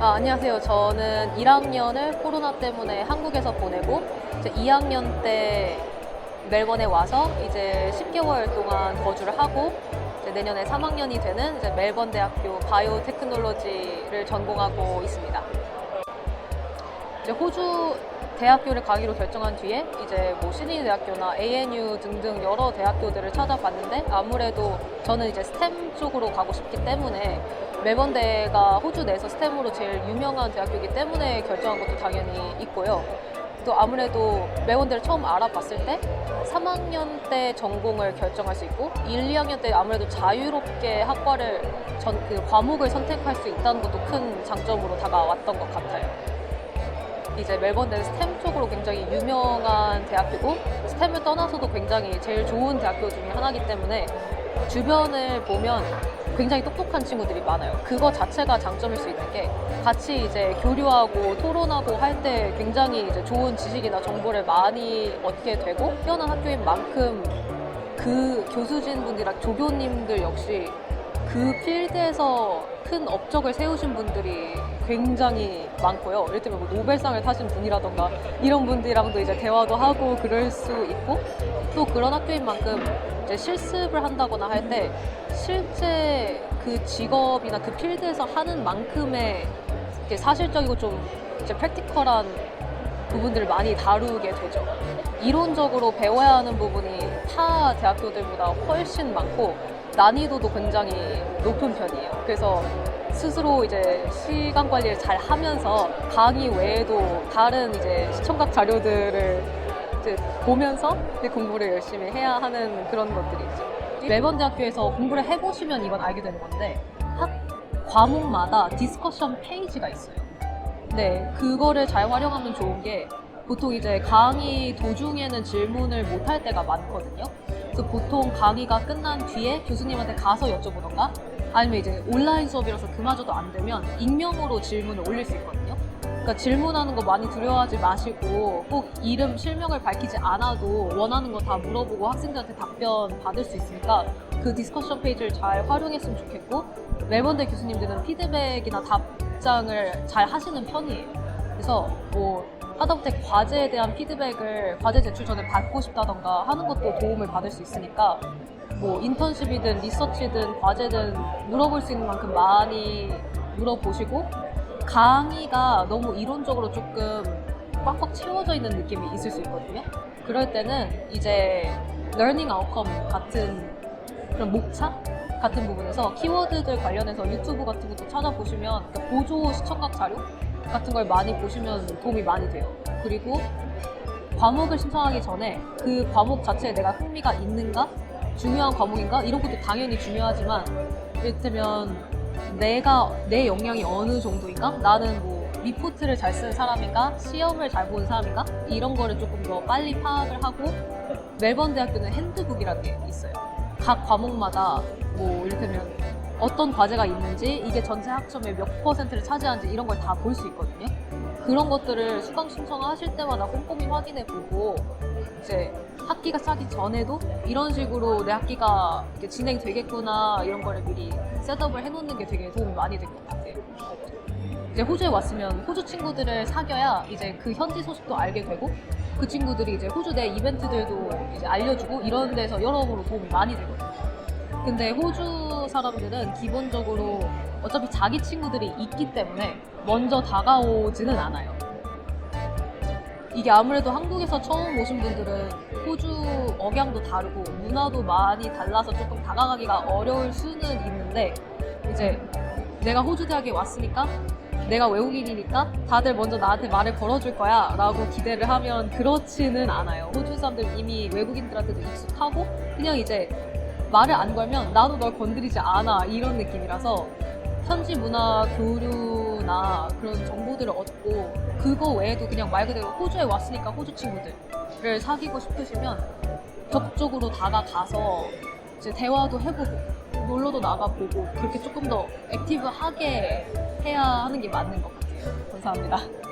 아, 안녕하세요. 저는 1학년을 코로나 때문에 한국에서 보내고 이제 2학년 때 멜번에 와서 이제 10개월 동안 거주를 하고 내년에 3학년이 되는 멜번 대학교 바이오 테크놀로지를 전공하고 있습니다. 이제 호주 대학교를 가기로 결정한 뒤에 이제 뭐 시드니 대학교나 ANU 등등 여러 대학교들을 찾아봤는데 아무래도 저는 이제 스템 쪽으로 가고 싶기 때문에 멜번대가 호주 내에서 스템으로 제일 유명한 대학교이기 때문에 결정한 것도 당연히 있고요. 또 아무래도 멜번대를 처음 알아봤을 때 3학년 때 전공을 결정할 수 있고 1, 2학년 때 아무래도 자유롭게 학과를 전 그 과목을 선택할 수 있다는 것도 큰 장점으로 다가왔던 것 같아요. 이제 멜번대는 스템 쪽으로 굉장히 유명한 대학교고 스템을 떠나서도 굉장히 제일 좋은 대학교 중에 하나이기 때문에 주변을 보면 굉장히 똑똑한 친구들이 많아요. 그거 자체가 장점일 수 있는 게 같이 이제 교류하고 토론하고 할 때 굉장히 이제 좋은 지식이나 정보를 많이 얻게 되고 뛰어난 학교인 만큼 그 교수진 분들이랑 조교님들 역시 그 필드에서 큰 업적을 세우신 분들이 굉장히 많고요. 예를 들면 뭐 노벨상을 타신 분이라던가 이런 분들이랑도 이제 대화도 하고 그럴 수 있고 또 그런 학교인 만큼 이제 실습을 한다거나 할 때 실제 그 직업이나 그 필드에서 하는 만큼의 사실적이고 좀 이제 프랙티컬한 부분들을 많이 다루게 되죠. 이론적으로 배워야 하는 부분이 타 대학교들보다 훨씬 많고 난이도도 굉장히 높은 편이에요. 그래서 스스로 이제 시간 관리를 잘 하면서 강의 외에도 다른 이제 시청각 자료들을 이제 보면서 공부를 열심히 해야 하는 그런 것들이 있죠. 멜번 대학교에서 공부를 해보시면 이건 알게 되는 건데 학 과목마다 디스커션 페이지가 있어요. 네, 그거를 잘 활용하면 좋은 게 보통 이제 강의 도중에는 질문을 못 할 때가 많거든요. 그래서 보통 강의가 끝난 뒤에 교수님한테 가서 여쭤보던가 아니면 이제 온라인 수업이라서 그마저도 안 되면 익명으로 질문을 올릴 수 있거든요. 그러니까 질문하는 거 많이 두려워하지 마시고 꼭 이름, 실명을 밝히지 않아도 원하는 거 다 물어보고 학생들한테 답변 받을 수 있으니까 그 디스커션 페이지를 잘 활용했으면 좋겠고 멜번대 교수님들은 피드백이나 답장을 잘 하시는 편이에요. 그래서 뭐 하다못해 과제에 대한 피드백을 과제 제출 전에 받고 싶다던가 하는 것도 도움을 받을 수 있으니까 뭐 인턴십이든 리서치든 과제든 물어볼 수 있는 만큼 많이 물어보시고 강의가 너무 이론적으로 조금 꽉꽉 채워져 있는 느낌이 있을 수 있거든요. 그럴 때는 이제 learning outcome 같은 그런 목차 같은 부분에서 키워드들 관련해서 유튜브 같은 것도 찾아보시면 그러니까 보조 시청각 자료 같은 걸 많이 보시면 도움이 많이 돼요. 그리고 과목을 신청하기 전에 그 과목 자체에 내가 흥미가 있는가? 중요한 과목인가? 이런 것도 당연히 중요하지만 이를테면 내가 내 역량이 어느 정도인가? 나는 뭐 리포트를 잘 쓰는 사람인가? 시험을 잘 보는 사람인가? 이런 거를 조금 더 빨리 파악을 하고 멜번 대학교는 핸드북이라는 게 있어요. 각 과목마다 뭐 이를테면 어떤 과제가 있는지 이게 전체 학점의 몇 퍼센트를 차지하는지 이런 걸 다 볼 수 있거든요. 그런 것들을 수강 신청하실 때마다 꼼꼼히 확인해 보고 이제 학기가 시작하기 전에도 이런 식으로 내 학기가 이렇게 진행되겠구나 이런 거를 미리 셋업을 해놓는 게 되게 도움이 많이 될 것 같아요. 이제 호주에 왔으면 호주 친구들을 사귀어야 이제 그 현지 소식도 알게 되고 그 친구들이 이제 호주 내 이벤트들도 이제 알려주고 이런 데서 여러모로 도움이 많이 되거든요. 근데 호주 사람들은 기본적으로 어차피 자기 친구들이 있기 때문에 먼저 다가오지는 않아요. 이게 아무래도 한국에서 처음 오신 분들은 호주 억양도 다르고 문화도 많이 달라서 조금 다가가기가 어려울 수는 있는데 이제 내가 호주 대학에 왔으니까 내가 외국인이니까 다들 먼저 나한테 말을 걸어줄 거야 라고 기대를 하면 그렇지는 않아요. 호주 사람들 이미 외국인들한테도 익숙하고 그냥 이제 말을 안 걸면 나도 널 건드리지 않아 이런 느낌이라서 현지 문화 교류나 그런 정보들을 얻고 그거 외에도 그냥 말 그대로 호주에 왔으니까 호주 친구들을 사귀고 싶으시면 적극적으로 다가가서 이제 대화도 해보고 놀러도 나가보고 그렇게 조금 더 액티브하게 해야 하는 게 맞는 것 같아요. 감사합니다.